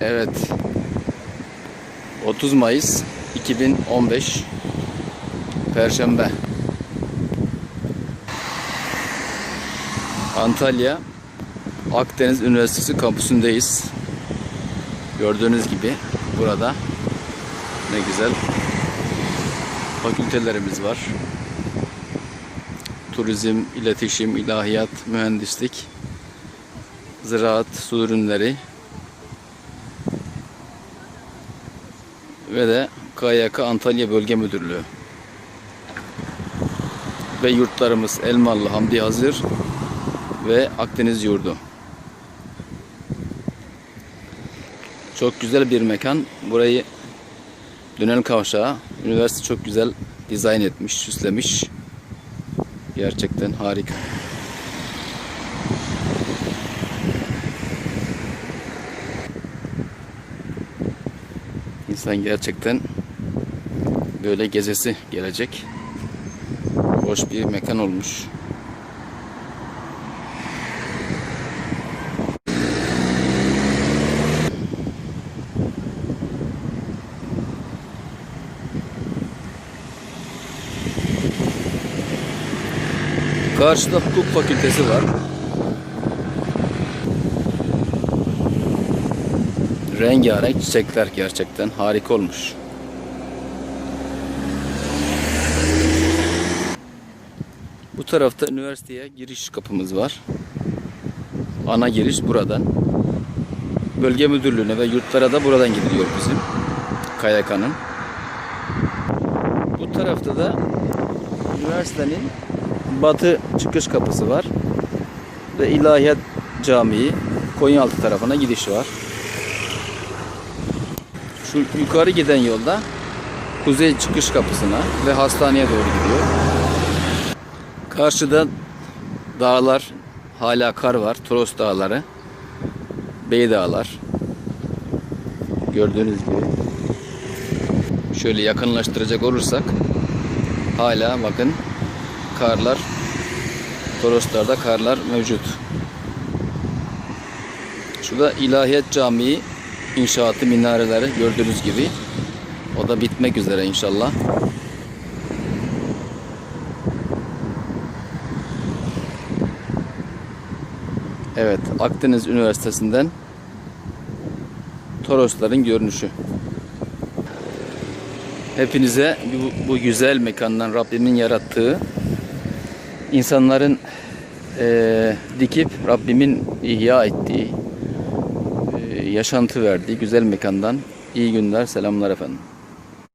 Evet. 30 Mayıs 2015 Perşembe. Antalya Akdeniz Üniversitesi kampüsündeyiz. Gördüğünüz gibi burada ne güzel fakültelerimiz var. Turizm, iletişim, ilahiyat, mühendislik, ziraat, su ürünleri ve de KYK Antalya Bölge Müdürlüğü ve yurtlarımız Elmalı Hamdi Hazır ve Akdeniz Yurdu. Çok güzel bir mekan. Burayı Dönel Kavşağı. Üniversite çok güzel dizayn etmiş, süslemiş. Gerçekten harika. İnsan gerçekten böyle gezesi gelecek. Hoş bir mekan olmuş. Karşıda hukuk fakültesi var. Rengarenk çiçekler gerçekten harika olmuş. Bu tarafta üniversiteye giriş kapımız var. Ana giriş buradan. Bölge müdürlüğüne ve yurtlara da buradan gidiliyor bizim. KYK'nın. Bu tarafta da üniversitenin batı çıkış kapısı var. Ve İlahiyat Camii Konyaaltı tarafına gidiş var. Şu yukarı giden yolda kuzey çıkış kapısına ve hastaneye doğru gidiyor. Karşıda dağlar, hala kar var. Toros Dağları, Bey Dağlar. Gördüğünüz gibi. Şöyle yakınlaştıracak olursak hala bakın karlar Toroslar'da karlar mevcut. Şurada İlahiyat Camii inşaatı minareleri gördüğünüz gibi. O da bitmek üzere inşallah. Evet, Akdeniz Üniversitesi'nden Torosların görünüşü. Hepinize bu, bu güzel mekandan Rabbimin yarattığı insanların eee, dikip Rabbimin ihya ettiği yaşantı verdiği güzel mekandan iyi günler, selamlar efendim.